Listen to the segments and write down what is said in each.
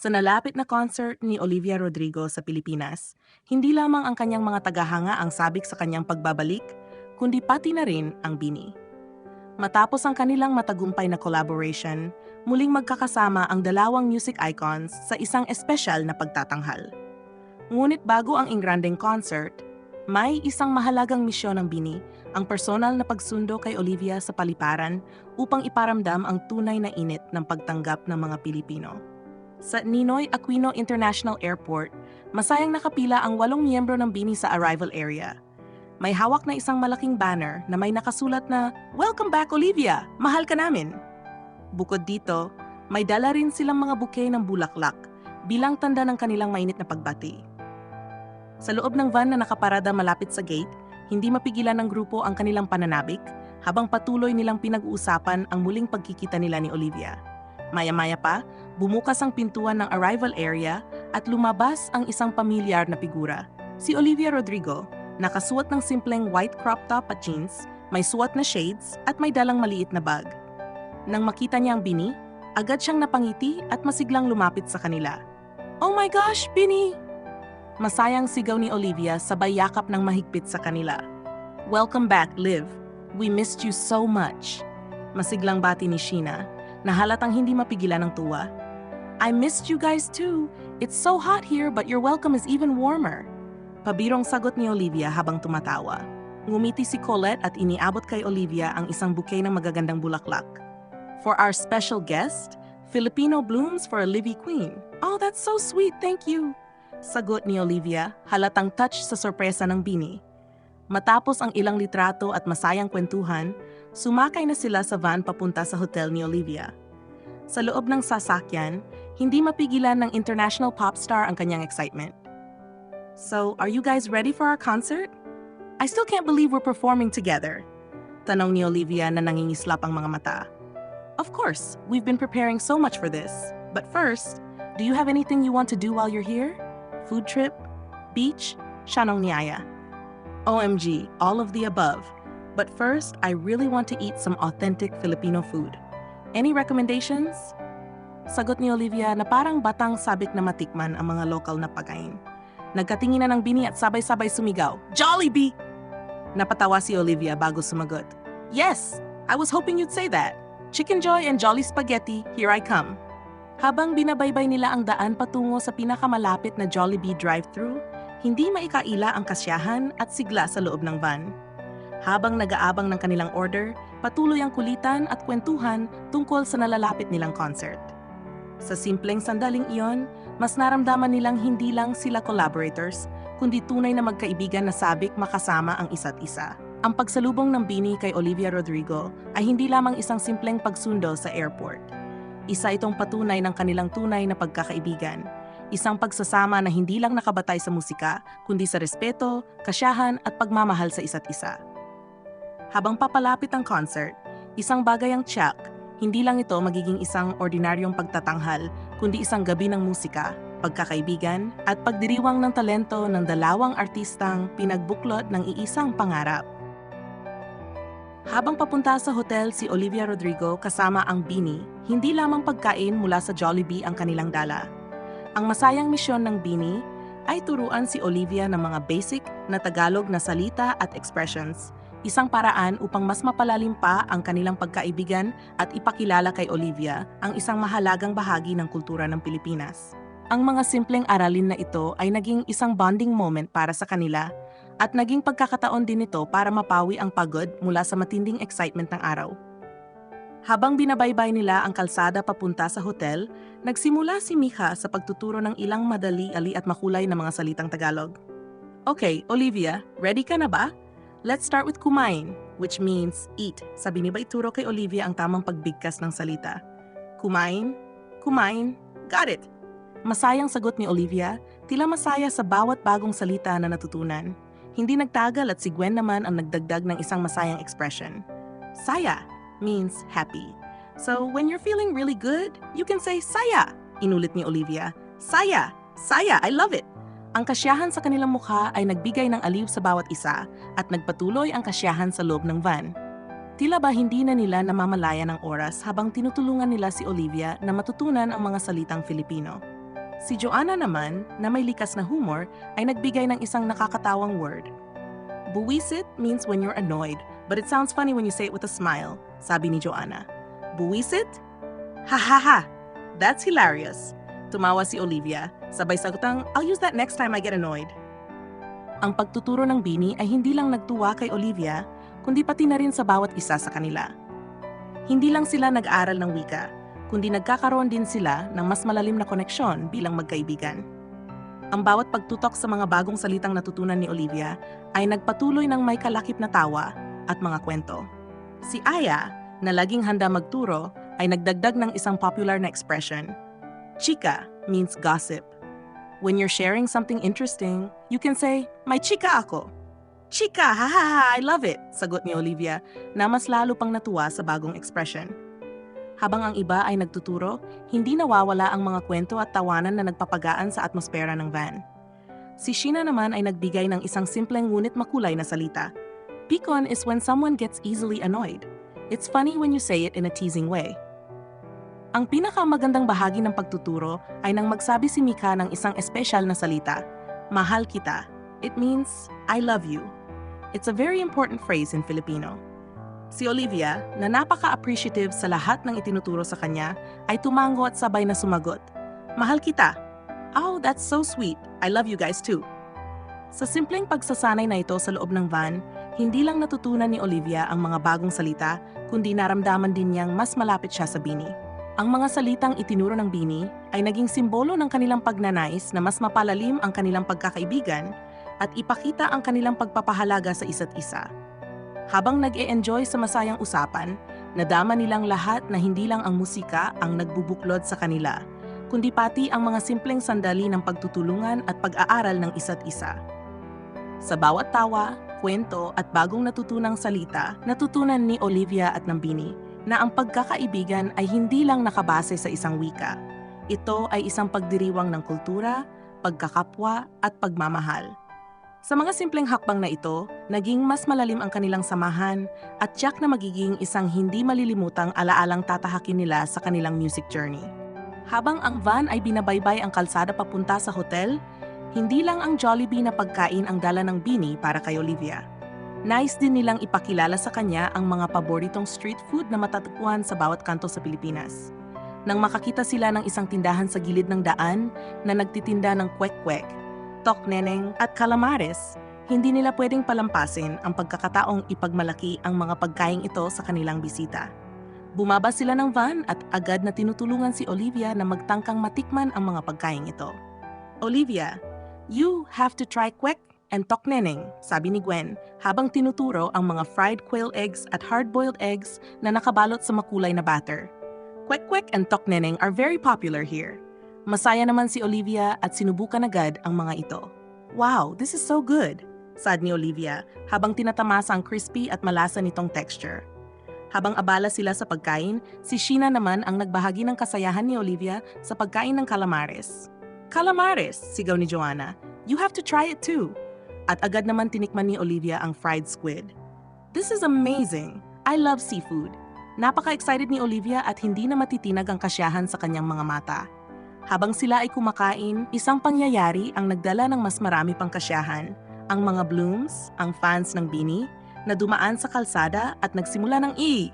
Sa nalapit na concert ni Olivia Rodrigo sa Pilipinas, hindi lamang ang kanyang mga tagahanga ang sabik sa kanyang pagbabalik, kundi pati na rin ang Bini. Matapos ang kanilang matagumpay na collaboration, muling magkakasama ang dalawang music icons sa isang espesyal na pagtatanghal. Ngunit bago ang ingranding concert, may isang mahalagang misyon ng Bini, ang personal na pagsundo kay Olivia sa paliparan upang iparamdam ang tunay na init ng pagtanggap ng mga Pilipino. Sa Ninoy Aquino International Airport, masayang nakapila ang walong miyembro ng Bini sa arrival area. May hawak na isang malaking banner na may nakasulat na, Welcome back Olivia! Mahal ka namin! Bukod dito, may dala rin silang mga bouquet ng bulaklak bilang tanda ng kanilang mainit na pagbati. Sa loob ng van na nakaparada malapit sa gate, hindi mapigilan ng grupo ang kanilang pananabik habang patuloy nilang pinag-uusapan ang muling pagkikita nila ni Olivia. Maya-maya pa, bumukas ang pintuan ng arrival area at lumabas ang isang pamilyar na figura. Si Olivia Rodrigo, nakasuot ng simpleng white crop top at jeans, may suot na shades at may dalang maliit na bag. Nang makita niya ang Bini, agad siyang napangiti at masiglang lumapit sa kanila. Oh my gosh, Bini! Masayang sigaw ni Olivia sabay yakap ng mahigpit sa kanila. Welcome back, Liv. We missed you so much. Masiglang bati ni Sheena na halatang hindi mapigilan ng tuwa. I missed you guys too. It's so hot here but your welcome is even warmer. Pabirong sagot ni Olivia habang tumatawa. Ngumiti si Colette at iniabot kay Olivia ang isang bouquet ng magagandang bulaklak. For our special guest, Filipino blooms for a Livy Queen. Oh, that's so sweet, thank you. Sagot ni Olivia, halatang touch sa sorpresa ng bini. Matapos ang ilang litrato at masayang kwentuhan, sumakay na sila sa van papunta sa hotel ni Olivia. Sa loob ng sasakyan, hindi mapigilan ng international pop star ang kanyang excitement. So, are you guys ready for our concert? I still can't believe we're performing together. Tanong ni Olivia na nangingislap ang mga mata. Of course, we've been preparing so much for this. But first, do you have anything you want to do while you're here? Food trip? Beach? Shanong niyaya. OMG, all of the above. But first, I really want to eat some authentic Filipino food. Any recommendations? Sagot ni Olivia na parang batang sabik na matikman ang mga lokal na pagkain. Nagkatingin na ng bini at sabay-sabay sumigaw, Jollibee! Napatawa si Olivia bago sumagot. Yes, I was hoping you'd say that. Chicken Joy and Jolly Spaghetti, here I come. Habang binabaybay nila ang daan patungo sa pinakamalapit na Jollibee drive-thru, hindi maikaila ang kasyahan at sigla sa loob ng van. Habang nag-aabang ng kanilang order, patuloy ang kulitan at kwentuhan tungkol sa nalalapit nilang concert. Sa simpleng sandaling iyon, mas naramdaman nilang hindi lang sila collaborators, kundi tunay na magkaibigan na sabik makasama ang isa't isa. Ang pagsalubong ng Bini kay Olivia Rodrigo ay hindi lamang isang simpleng pagsundo sa airport. Isa itong patunay ng kanilang tunay na pagkakaibigan. Isang pagsasama na hindi lang nakabatay sa musika, kundi sa respeto, kasyahan at pagmamahal sa isa't isa. Habang papalapit ang concert, isang bagay ang tiyak, hindi lang ito magiging isang ordinaryong pagtatanghal, kundi isang gabi ng musika, pagkakaibigan, at pagdiriwang ng talento ng dalawang artistang pinagbuklod ng iisang pangarap. Habang papunta sa hotel si Olivia Rodrigo kasama ang Bini, hindi lamang pagkain mula sa Jollibee ang kanilang dala. Ang masayang misyon ng Bini ay turuan si Olivia ng mga basic na Tagalog na salita at expressions, isang paraan upang mas mapalalim pa ang kanilang pagkaibigan at ipakilala kay Olivia ang isang mahalagang bahagi ng kultura ng Pilipinas. Ang mga simpleng aralin na ito ay naging isang bonding moment para sa kanila at naging pagkakataon din ito para mapawi ang pagod mula sa matinding excitement ng araw. Habang binabaybay nila ang kalsada papunta sa hotel, nagsimula si Mika sa pagtuturo ng ilang madali-ali at makulay na mga salitang Tagalog. Okay, Olivia, ready ka na ba? Let's start with kumain, which means eat. Sabi ni ba ituro kay Olivia ang tamang pagbigkas ng salita. Kumain, kumain, got it. Masayang sagot ni Olivia, tila masaya sa bawat bagong salita na natutunan. Hindi nagtagal at si Gwen naman ang nagdagdag ng isang masayang expression. Saya means happy. So when you're feeling really good, you can say saya, inulit ni Olivia. Saya, saya, I love. Ang kasyahan sa kanilang mukha ay nagbigay ng aliw sa bawat isa at nagpatuloy ang kasyahan sa loob ng van. Tila ba hindi na nila namamalaya ng oras habang tinutulungan nila si Olivia na matutunan ang mga salitang Filipino. Si Joanna naman, na may likas na humor, ay nagbigay ng isang nakakatawang word. Buwisit means when you're annoyed, but it sounds funny when you say it with a smile, sabi ni Joanna. Buwisit? Ha ha ha! That's hilarious. Tumawa si Olivia, sabay sagutang, I'll use that next time I get annoyed. Ang pagtuturo ng Bini ay hindi lang nagtuwa kay Olivia, kundi pati na rin sa bawat isa sa kanila. Hindi lang sila nag-aral ng wika, kundi nagkakaroon din sila ng mas malalim na koneksyon bilang magkaibigan. Ang bawat pagtutok sa mga bagong salitang natutunan ni Olivia ay nagpatuloy ng may kalakip na tawa at mga kwento. Si Aya, na laging handa magturo, ay nagdagdag ng isang popular na expression. Chika means gossip. When you're sharing something interesting, you can say, May chika ako. Chika, ha ha ha, I love it, sagot ni Olivia na mas lalo pang natuwa sa bagong expression. Habang ang iba ay nagtuturo, hindi nawawala ang mga kwento at tawanan na nagpapagaan sa atmosfera ng van. Si Sheena naman ay nagbigay ng isang simpleng ngunit makulay na salita. Pikon is when someone gets easily annoyed. It's funny when you say it in a teasing way. Ang pinakamagandang bahagi ng pagtuturo ay nang magsabi si Mika ng isang espesyal na salita, Mahal kita. It means, I love you. It's a very important phrase in Filipino. Si Olivia, na napaka-appreciative sa lahat ng itinuturo sa kanya, ay tumango at sabay na sumagot, Mahal kita. Oh, that's so sweet. I love you guys too. Sa simpleng pagsasanay na ito sa loob ng van, hindi lang natutunan ni Olivia ang mga bagong salita, kundi naramdaman din niyang mas malapit siya sa Bini. Ang mga salitang itinuro ng Bini ay naging simbolo ng kanilang pagnanais na mas mapalalim ang kanilang pagkakaibigan at ipakita ang kanilang pagpapahalaga sa isa't isa. Habang nag-e-enjoy sa masayang usapan, nadama nilang lahat na hindi lang ang musika ang nagbubuklod sa kanila, kundi pati ang mga simpleng sandali ng pagtutulungan at pag-aaral ng isa't isa. Sa bawat tawa, kwento at bagong natutunang salita, natutunan ni Olivia at ng Bini na ang pagkakaibigan ay hindi lang nakabase sa isang wika. Ito ay isang pagdiriwang ng kultura, pagkakapwa at pagmamahal. Sa mga simpleng hakbang na ito, naging mas malalim ang kanilang samahan at tiyak na magiging isang hindi malilimutang alaalang tatahakin nila sa kanilang music journey. Habang ang van ay binabaybay ang kalsada papunta sa hotel, hindi lang ang Jollibee na pagkain ang dala ng Bini para kay Olivia. Nice din nilang ipakilala sa kanya ang mga paboritong street food na matatagpuan sa bawat kanto sa Pilipinas. Nang makakita sila ng isang tindahan sa gilid ng daan na nagtitinda ng kwek-kwek, tokneneng at calamares, hindi nila pwedeng palampasin ang pagkakataong ipagmalaki ang mga pagkain ito sa kanilang bisita. Bumaba sila ng van at agad na tinutulungan si Olivia na magtangkang matikman ang mga pagkain ito. Olivia, you have to try kwek and tokneneng, sabi ni Gwen habang tinuturo ang mga fried quail eggs at hard-boiled eggs na nakabalot sa makulay na batter. Kwek-kwek and tokneneng are very popular here. Masaya naman si Olivia at sinubukan agad ang mga ito. Wow, this is so good, sad ni Olivia habang tinatamasa ang crispy at malasa nitong texture. Habang abala sila sa pagkain, si Sheena naman ang nagbahagi ng kasayahan ni Olivia sa pagkain ng calamares. Calamares, sigaw ni Joanna. You have to try it too. At agad naman tinikman ni Olivia ang fried squid. This is amazing. I love seafood. Napaka-excited ni Olivia at hindi na matitinag ang kasyahan sa kanyang mga mata. Habang sila ay kumakain, isang pangyayari ang nagdala ng mas marami pang kasyahan. Ang mga blooms, ang fans ng Bini, na dumaan sa kalsada at nagsimula ng E.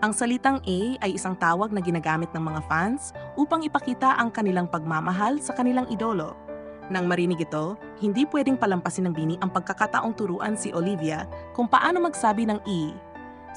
Ang salitang A ay isang tawag na ginagamit ng mga fans upang ipakita ang kanilang pagmamahal sa kanilang idolo. Nang marinig ito, hindi pwedeng palampasin ng Bini ang pagkakataong turuan si Olivia kung paano magsabi ng E.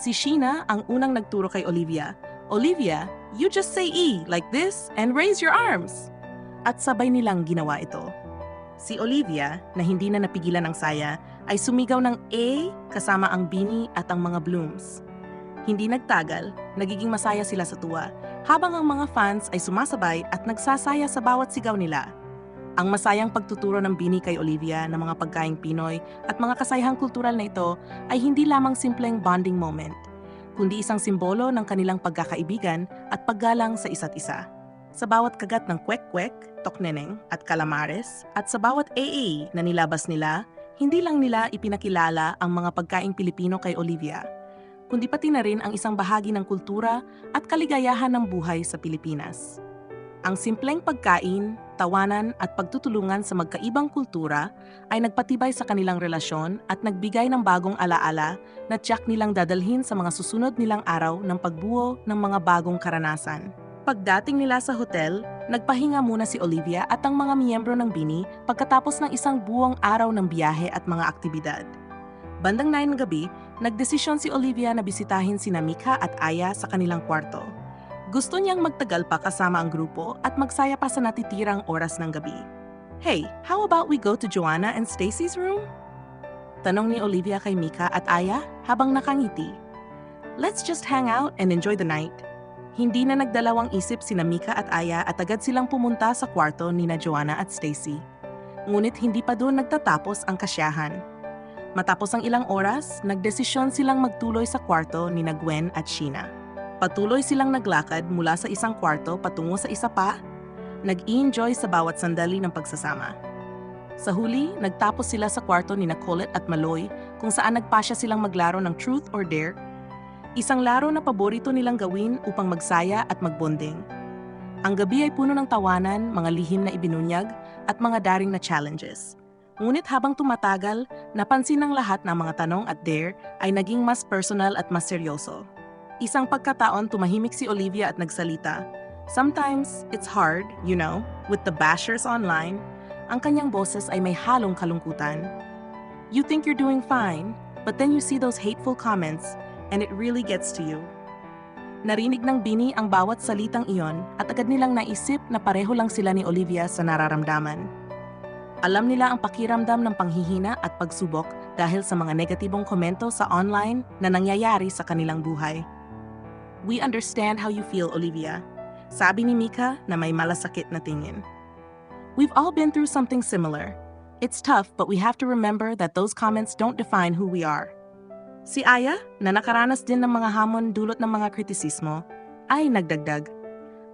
Si Sheena ang unang nagturo kay Olivia. Olivia, you just say E like this and raise your arms. At sabay nilang ginawa ito. Si Olivia, na hindi na napigilan ng saya, ay sumigaw ng A kasama ang Bini at ang mga blooms. Hindi nagtagal, nagiging masaya sila sa tuwa, habang ang mga fans ay sumasabay at nagsasaya sa bawat sigaw nila. Ang masayang pagtuturo ng Bini kay Olivia ng mga pagkaing Pinoy at mga kasayahang kultural na ito ay hindi lamang simpleng bonding moment, kundi isang simbolo ng kanilang pagkakaibigan at paggalang sa isa't isa. Sa bawat kagat ng kwek-kwek, tokneneng at calamares at sa bawat AA na nilabas nila, hindi lang nila ipinakilala ang mga pagkaing Pilipino kay Olivia, kundi pati na rin ang isang bahagi ng kultura at kaligayahan ng buhay sa Pilipinas. Ang simpleng pagkain, tawanan at pagtutulungan sa magkaibang kultura ay nagpatibay sa kanilang relasyon at nagbigay ng bagong alaala na tiyak nilang dadalhin sa mga susunod nilang araw ng pagbuo ng mga bagong karanasan. Pagdating nila sa hotel, nagpahinga muna si Olivia at ang mga miyembro ng Bini pagkatapos ng isang buong araw ng biyahe at mga aktibidad. Bandang 9 ng gabi, nagdesisyon si Olivia na bisitahin si Mika at Aya sa kanilang kwarto. Gusto niyang magtagal pa kasama ang grupo at magsaya pa sa natitirang oras ng gabi. Hey, how about we go to Joanna and Stacy's room? Tanong ni Olivia kay Mika at Aya habang nakangiti. Let's just hang out and enjoy the night. Hindi na nagdalawang isip sina Mika at Aya at agad silang pumunta sa kwarto ni na Joanna at Stacy. Ngunit hindi pa doon nagtatapos ang kasyahan. Matapos ang ilang oras, nagdesisyon silang magtuloy sa kwarto ni na Gwen at Sheena. Patuloy silang naglakad mula sa isang kwarto patungo sa isa pa, nag-enjoy sa bawat sandali ng pagsasama. Sa huli, nagtapos sila sa kwarto ni na Colette at Maloy kung saan nagpasya silang maglaro ng Truth or Dare, isang laro na paborito nilang gawin upang magsaya at magbonding. Ang gabi ay puno ng tawanan, mga lihim na ibinunyag, at mga daring na challenges. Ngunit habang tumatagal, napansin ng lahat na mga tanong at dare ay naging mas personal at mas seryoso. Isang pagkataon tumahimik si Olivia at nagsalita. Sometimes, it's hard, you know, with the bashers online. Ang kanyang boses ay may halong kalungkutan. You think you're doing fine, but then you see those hateful comments and it really gets to you. Narinig ng Bini ang bawat salitang iyon at agad nilang naisip na pareho lang sila ni Olivia sa nararamdaman. Alam nila ang pakiramdam ng panghihina at pagsubok dahil sa mga negatibong komento sa online na nangyayari sa kanilang buhay. We understand how you feel, Olivia. Sabi ni Mika na may malasakit na tingin. We've all been through something similar. It's tough but we have to remember that those comments don't define who we are. Si Aya, na nakaranas din ng mga hamon dulot ng mga kritisismo, ay nagdagdag.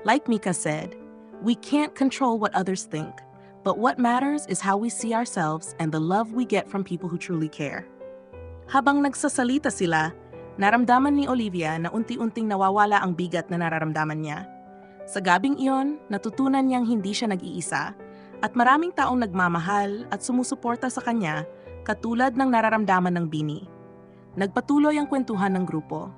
Like Mika said, we can't control what others think, but what matters is how we see ourselves and the love we get from people who truly care. Habang nagsasalita sila, naramdaman ni Olivia na unti-unting nawawala ang bigat na nararamdaman niya. Sa gabing iyon, natutunan niyang hindi siya nag-iisa at maraming taong nagmamahal at sumusuporta sa kanya katulad ng nararamdaman ng Bini. Nagpatuloy ang kwentuhan ng grupo.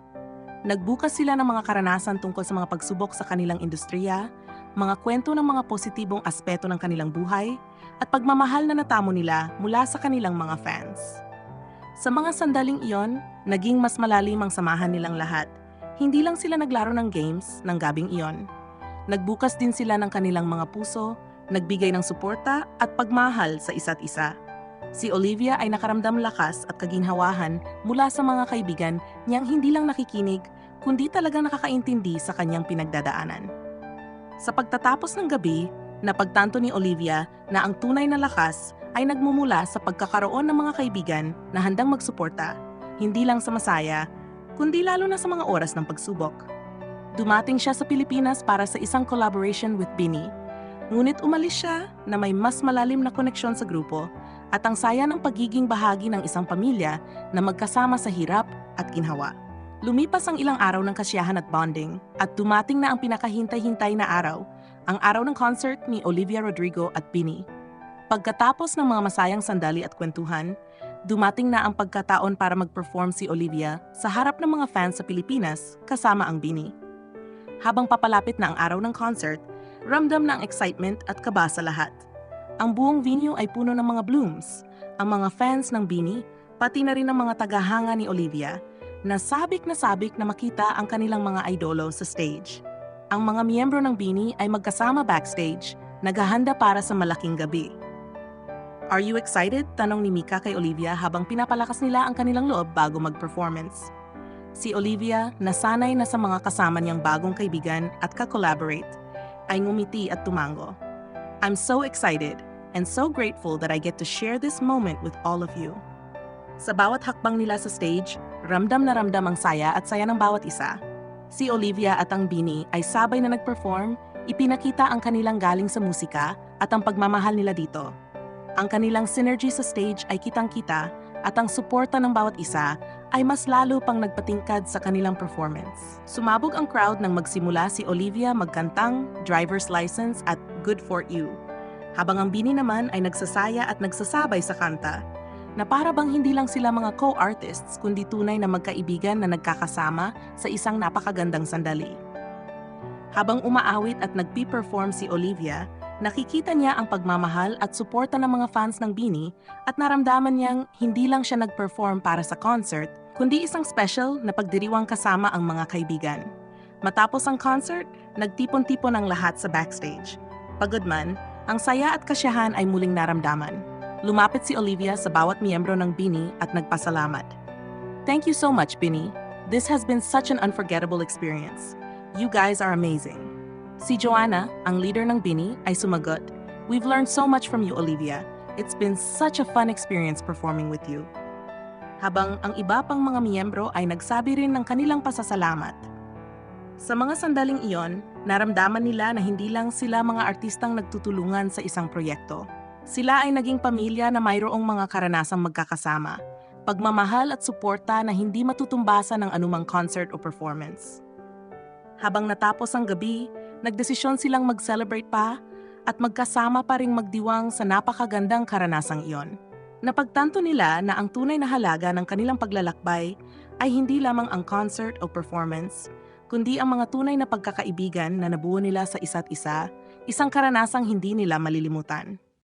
Nagbukas sila ng mga karanasan tungkol sa mga pagsubok sa kanilang industriya mga kwento ng mga positibong aspeto ng kanilang buhay at pagmamahal na natamo nila mula sa kanilang mga fans. Sa mga sandaling iyon, naging mas malalim ang samahan nilang lahat. Hindi lang sila naglaro ng games ng gabing iyon. Nagbukas din sila ng kanilang mga puso, nagbigay ng suporta at pagmahal sa isa't isa. Si Olivia ay nakaramdam lakas at kaginhawahan mula sa mga kaibigan niyang hindi lang nakikinig, kundi talagang nakakaintindi sa kanyang pinagdadaanan. Sa pagtatapos ng gabi, napagtanto ni Olivia na ang tunay na lakas ay nagmumula sa pagkakaroon ng mga kaibigan na handang magsuporta, hindi lang sa masaya, kundi lalo na sa mga oras ng pagsubok. Dumating siya sa Pilipinas para sa isang collaboration with Bini, ngunit umalis siya na may mas malalim na koneksyon sa grupo at ang saya ng pagiging bahagi ng isang pamilya na magkasama sa hirap at ginhawa. Lumipas ang ilang araw ng kasiyahan at bonding at dumating na ang pinakahintay-hintay na araw, ang araw ng concert ni Olivia Rodrigo at Bini. Pagkatapos ng mga masayang sandali at kwentuhan, dumating na ang pagkataon para mag-perform si Olivia sa harap ng mga fans sa Pilipinas kasama ang Bini. Habang papalapit na ang araw ng concert, ramdam na ang excitement at kaba sa lahat. Ang buong venue ay puno ng mga blooms. Ang mga fans ng Bini, pati na rin ang mga tagahanga ni Olivia, na sabik na sabik na makita ang kanilang mga idolo sa stage. Ang mga miyembro ng Bini ay magkasama backstage, naghahanda para sa malaking gabi. Are you excited? Tanong ni Mika kay Olivia habang pinapalakas nila ang kanilang loob bago mag-performance. Si Olivia, nasanay na sa mga kasama niyang bagong kaibigan at ka-collaborate, ay ngumiti at tumango. I'm so excited and so grateful that I get to share this moment with all of you. Sa bawat hakbang nila sa stage, ramdam na ramdam ang saya at saya ng bawat isa. Si Olivia at ang Bini ay sabay na nag-perform, ipinakita ang kanilang galing sa musika at ang pagmamahal nila dito. Ang kanilang synergy sa stage ay kitang-kita at ang suporta ng bawat isa ay mas lalo pang nagpatingkad sa kanilang performance. Sumabog ang crowd nang magsimula si Olivia magkantang Driver's License at Good For You habang ang bini naman ay nagsasaya at nagsasabay sa kanta na para bang hindi lang sila mga co-artists kundi tunay na magkaibigan na nagkakasama sa isang napakagandang sandali. Habang umaawit at nagpi-perform si Olivia, nakikita niya ang pagmamahal at suporta ng mga fans ng Bini at naramdaman niyang hindi lang siya nag-perform para sa concert, kundi isang special na pagdiriwang kasama ang mga kaibigan. Matapos ang concert, nagtipon-tipon ang lahat sa backstage. Pagod man, ang saya at kasiyahan ay muling naramdaman. Lumapit si Olivia sa bawat miyembro ng Bini at nagpasalamat. Thank you so much, Bini. This has been such an unforgettable experience. You guys are amazing. Si Joanna, ang leader ng Bini, ay sumagot, We've learned so much from you, Olivia. It's been such a fun experience performing with you. Habang ang iba pang mga miyembro ay nagsabi rin ng kanilang pasasalamat. Sa mga sandaling iyon, naramdaman nila na hindi lang sila mga artistang nagtutulungan sa isang proyekto. Sila ay naging pamilya na mayroong mga karanasang magkakasama, pagmamahal at suporta na hindi matutumbasan ng anumang concert o performance. Habang natapos ang gabi, nagdesisyon silang mag-celebrate pa at magkasama pa ring magdiwang sa napakagandang karanasang iyon. Napagtanto nila na ang tunay na halaga ng kanilang paglalakbay ay hindi lamang ang concert o performance, kundi ang mga tunay na pagkakaibigan na nabuo nila sa isa't isa, isang karanasang hindi nila malilimutan.